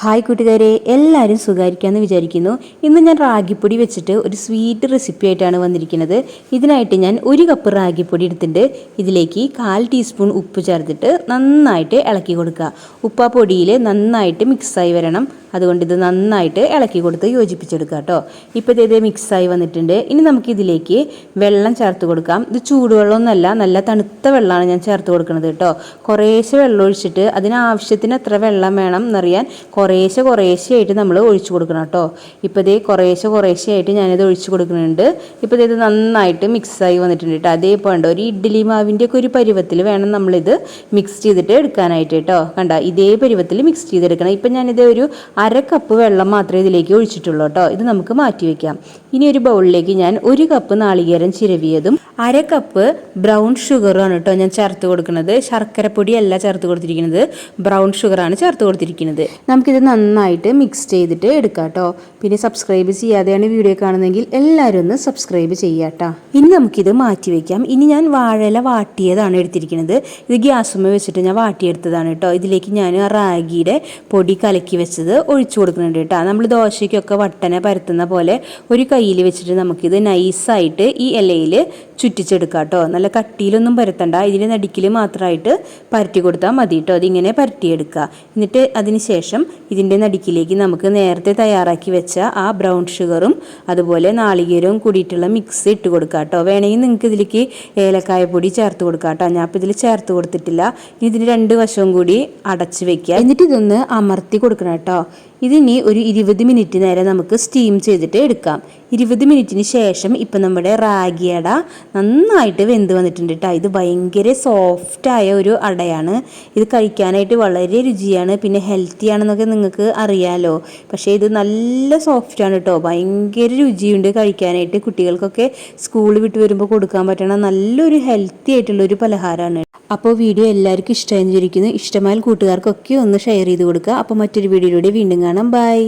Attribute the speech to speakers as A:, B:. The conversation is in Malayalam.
A: ഹായ് കൂട്ടുകാരെ എല്ലാവരും സുഖമായിരിക്കാമെന്ന് വിചാരിക്കുന്നു. ഇന്ന് ഞാൻ റാഗിപ്പൊടി വെച്ചിട്ട് ഒരു സ്വീറ്റ് റെസിപ്പി ആയിട്ടാണ് വന്നിരിക്കുന്നത്. ഇതിനായിട്ട് ഞാൻ ഒരു കപ്പ് റാഗിപ്പൊടി എടുത്തിട്ടുണ്ട്. ഇതിലേക്ക് കാൽ ടീസ്പൂൺ ഉപ്പ് ചേർത്തിട്ട് നന്നായിട്ട് ഇളക്കി കൊടുക്കുക. ഉപ്പ് പൊടിയിൽ നന്നായിട്ട് മിക്സായി വരണം. അതുകൊണ്ട് ഇത് നന്നായിട്ട് ഇളക്കി കൊടുത്ത് യോജിപ്പിച്ചെടുക്കുക കേട്ടോ. ഇപ്പോൾ ഇത് മിക്സായി വന്നിട്ടുണ്ട്. ഇനി നമുക്ക് ഇതിലേക്ക് വെള്ളം ചേർത്ത് കൊടുക്കാം. ഇത് ചൂടുവെള്ളമൊന്നുമല്ല നല്ല തണുത്ത വെള്ളമാണ് ഞാൻ ചേർത്ത് കൊടുക്കുന്നത് കേട്ടോ. കുറേശ്ശെ വെള്ളം ഒഴിച്ചിട്ട് അതിനാവശ്യത്തിന് എത്ര വെള്ളം വേണം എന്നറിയാൻ കുറേശ്ശെ കുറേശ്ശെയായിട്ട് നമ്മൾ ഒഴിച്ചു കൊടുക്കണം കേട്ടോ. ഇപ്പോൾ ഇതേ കുറേശ്ശെ കുറേശ്ശെയായിട്ട് ഞാനിത് ഒഴിച്ചു കൊടുക്കുന്നുണ്ട്. ഇപ്പോൾ ഇത് നന്നായിട്ട് മിക്സായി വന്നിട്ടുണ്ട് കേട്ടോ. അതേപോലെ ഉണ്ട് ഒരു ഇഡ്ഡലി മാവിന്റെയൊക്കെ ഒരു പരുവത്തിൽ വേണം നമ്മളിത് മിക്സ് ചെയ്തിട്ട് എടുക്കാനായിട്ട് കേട്ടോ. കണ്ട ഇതേ പരുവത്തിൽ മിക്സ് ചെയ്തെടുക്കണം. ഇപ്പം ഞാനിത് ഒരു അര കപ്പ് വെള്ളം മാത്രമേ ഇതിലേക്ക് ഒഴിച്ചിട്ടുള്ളൂ കേട്ടോ. ഇത് നമുക്ക് മാറ്റി വെക്കാം. ഇനി ഒരു ബൗളിലേക്ക് ഞാൻ ഒരു കപ്പ് നാളികേരം ചിരവിയതും അര കപ്പ് ബ്രൗൺ ഷുഗറുമാണ് കേട്ടോ ഞാൻ ചേർത്ത് കൊടുക്കുന്നത്. ശർക്കരപ്പൊടിയല്ല ചേർത്ത് കൊടുത്തിരിക്കുന്നത്. ബ്രൗൺ ഷുഗറാണ് ചേർത്ത് കൊടുത്തിരിക്കുന്നത്. നമുക്കിത് നന്നായിട്ട് മിക്സ് ചെയ്തിട്ട് എടുക്കാം കേട്ടോ. പിന്നെ സബ്സ്ക്രൈബ് ചെയ്യാതെയാണ് വീഡിയോ കാണുന്നതെങ്കിൽ എല്ലാവരും ഒന്ന് സബ്സ്ക്രൈബ് ചെയ്യാട്ടോ ഇനി നമുക്കിത് മാറ്റി വെക്കാം. ഇനി ഞാൻ വാഴല വാട്ടിയതാണ് എടുത്തിരിക്കുന്നത്. ഇത് ഗ്യാസുമ്മ വെച്ചിട്ട് ഞാൻ വാട്ടിയെടുത്തതാണ് കേട്ടോ. ഇതിലേക്ക് ഞാൻ റാഗിയുടെ പൊടി കലക്കി വെച്ചത് ഒഴിച്ചു കൊടുക്കുന്നുണ്ട് കേട്ടോ. നമ്മൾ ദോശയ്ക്കൊക്കെ വട്ടനെ പരത്തുന്ന പോലെ ഒരു കയ്യിൽ വെച്ചിട്ട് നമുക്കിത് നൈസായിട്ട് ഈ ഇലയിൽ ചുറ്റിച്ചെടുക്കാം കേട്ടോ നല്ല കട്ടിയിലൊന്നും പരത്തണ്ട. ഇതിന് നടുക്കിൽ മാത്രമായിട്ട് പരറ്റി കൊടുത്താൽ മതി കേട്ടോ അതിങ്ങനെ പരട്ടിയെടുക്കുക എന്നിട്ട് അതിന് ശേഷം ഇതിന്റെ നടുക്കിലേക്ക് നമുക്ക് നേരത്തെ തയ്യാറാക്കി വെച്ച ആ ബ്രൗൺ ഷുഗറും അതുപോലെ നാളികേരവും കൂടിയിട്ടുള്ള മിക്സ് ഇട്ട് കൊടുക്കുക കേട്ടോ വേണമെങ്കിൽ നിങ്ങൾക്ക് ഇതിലേക്ക് ഏലക്കായ പൊടി ചേർത്ത് കൊടുക്കുക കേട്ടോ ഞാൻ ഇപ്പോൾ ഇതിൽ ചേർത്ത് കൊടുത്തിട്ടില്ല. ഇതിന് രണ്ട് വശവും കൂടി അടച്ച് വെക്കുക. എന്നിട്ട് ഇതൊന്ന് അമർത്തി കൊടുക്കണം കേട്ടോ ഇതിനി ഒരു ഇരുപത് മിനിറ്റ് നേരം നമുക്ക് സ്റ്റീം ചെയ്തിട്ട് എടുക്കാം. ഇരുപത് മിനിറ്റിന് ശേഷം ഇപ്പം നമ്മുടെ റാഗിയട നന്നായിട്ട് വെന്ത് വന്നിട്ടുണ്ട് കേട്ടോ ഇത് ഭയങ്കര സോഫ്റ്റായ ഒരു അടയാണ്. ഇത് കഴിക്കാനായിട്ട് വളരെ രുചിയാണ് പിന്നെ ഹെൽത്തി ആണെന്നൊക്കെ നിങ്ങൾക്ക് അറിയാലോ. പക്ഷേ ഇത് നല്ല സോഫ്റ്റാണ് കേട്ടോ ഭയങ്കര രുചിയുണ്ട് കഴിക്കാനായിട്ട്. കുട്ടികൾക്കൊക്കെ സ്കൂൾ വിട്ട് വരുമ്പോൾ കൊടുക്കാൻ പറ്റണ നല്ലൊരു ഹെൽത്തി ആയിട്ടുള്ള ഒരു പലഹാരമാണ് അപ്പോൾ വീഡിയോ എല്ലാവർക്കും ഇഷ്ടമായിരിക്കുന്നു ഇഷ്ടമായാൽ കൂട്ടുകാർക്കൊക്കെ ഒന്ന് ഷെയർ ചെയ്ത് കൊടുക്കുക. അപ്പോൾ മറ്റൊരു വീഡിയോയിലൂടെ വീണ്ടും பண்ணுங்கள்